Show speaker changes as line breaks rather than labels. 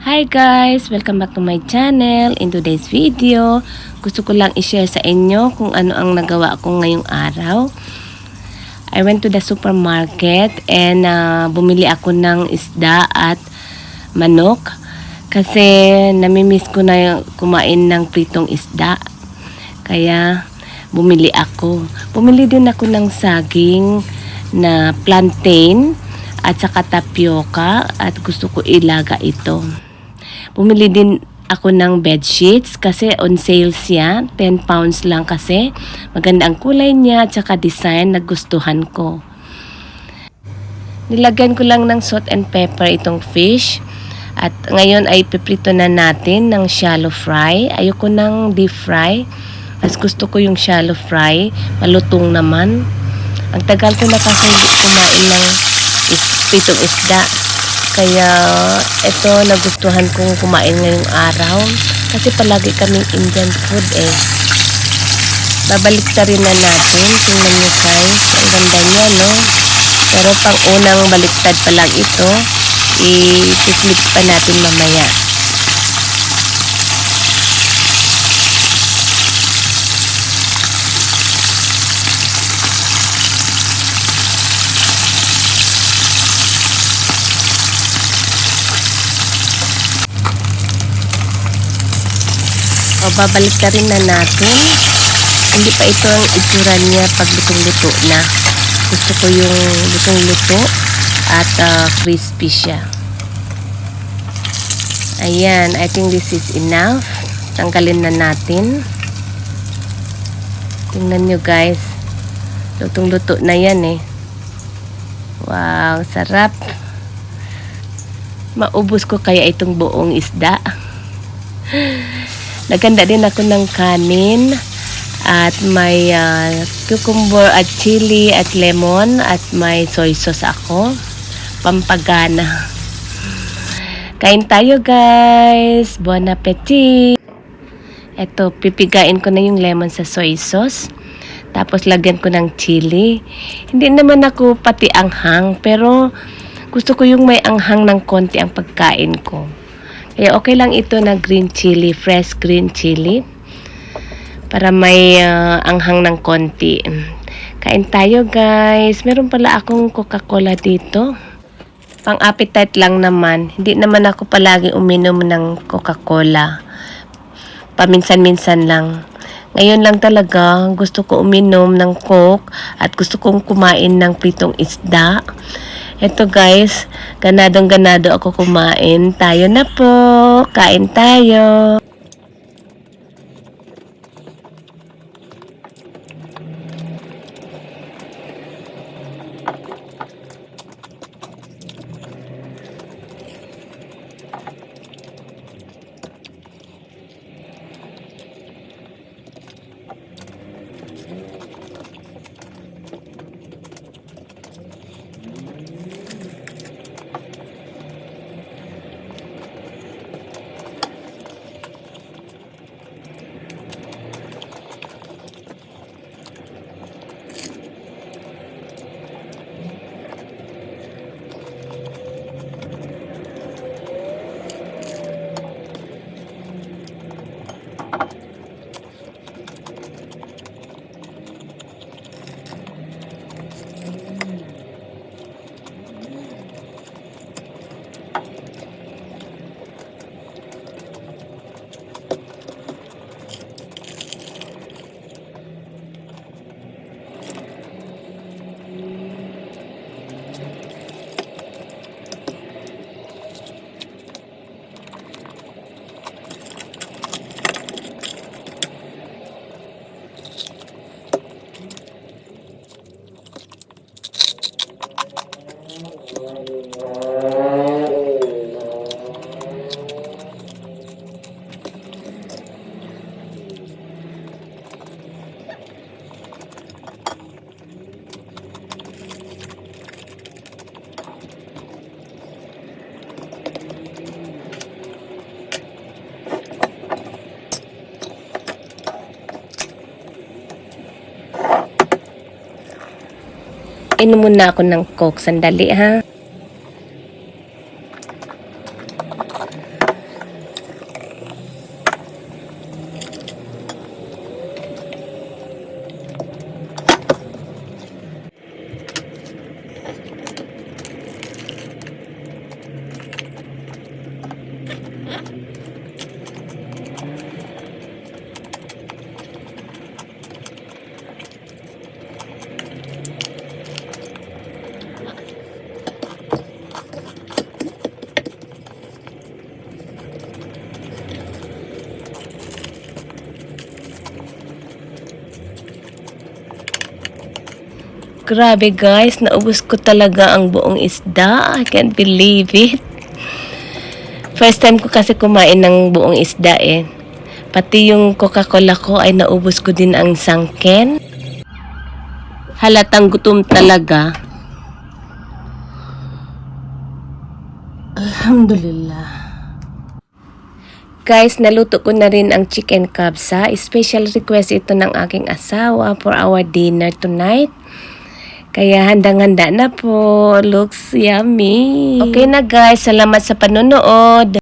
Hi guys! Welcome back to my channel. In today's video, gusto ko lang i-share sa inyo kung ano ang nagawa ko ngayong araw. I went to the supermarket and uh, bumili ako ng isda at manok kasi namimiss ko na kumain ng pritong isda. Kaya bumili ako. Bumili din ako ng saging na plantain at saka tapioca at gusto ko ilaga ito. Bumili din ako ng bed sheets kasi on sale siya. 10 pounds lang kasi. Maganda ang kulay niya at saka design na gustuhan ko. Nilagyan ko lang ng salt and pepper itong fish. At ngayon ay piprito na natin ng shallow fry. Ayoko ng deep fry. Mas gusto ko yung shallow fry. Malutong naman. Ang tagal ko na kasi kumain ng is, isda. Kaya ito nagustuhan kong kumain ngayong araw. Kasi palagi kaming Indian food eh. Babalik ta rin na natin. Tingnan nyo guys. Ang ganda niya no. Pero pang unang baliktad pa lang ito. I-flip pa natin mamaya. Babalik na rin na natin. Hindi pa ito ang itsura niya pag lutong-luto na. Gusto ko yung lutong-luto at uh, crispy siya. Ayan, I think this is enough. Tanggalin na natin. Tingnan nyo guys. Lutong-luto na yan eh. Wow, sarap. Maubos ko kaya itong buong isda. Naganda din ako ng kanin at may uh, cucumber at chili at lemon at may soy sauce ako. Pampagana. Kain tayo guys. Bon appetit. Ito, pipigain ko na yung lemon sa soy sauce. Tapos lagyan ko ng chili. Hindi naman ako pati anghang pero gusto ko yung may anghang ng konti ang pagkain ko. Kaya okay lang ito na green chili, fresh green chili. Para may uh, anghang ng konti. Kain tayo guys. Meron pala akong Coca-Cola dito. Pang appetite lang naman. Hindi naman ako palagi uminom ng Coca-Cola. Paminsan-minsan lang. Ngayon lang talaga gusto ko uminom ng Coke at gusto kong kumain ng pritong isda. Ito guys, ganadong ganado ako kumain. Tayo na po. Kain tayo. Inom muna ako ng coke. Sandali ha. Grabe guys, naubos ko talaga ang buong isda. I can't believe it. First time ko kasi kumain ng buong isda eh. Pati yung Coca-Cola ko ay naubos ko din ang sangken. Halatang gutom talaga. Alhamdulillah. Guys, naluto ko na rin ang chicken kabsa. Special request ito ng aking asawa for our dinner tonight. Kaya handang-handa na po. Looks yummy. Okay na guys, salamat sa panonood.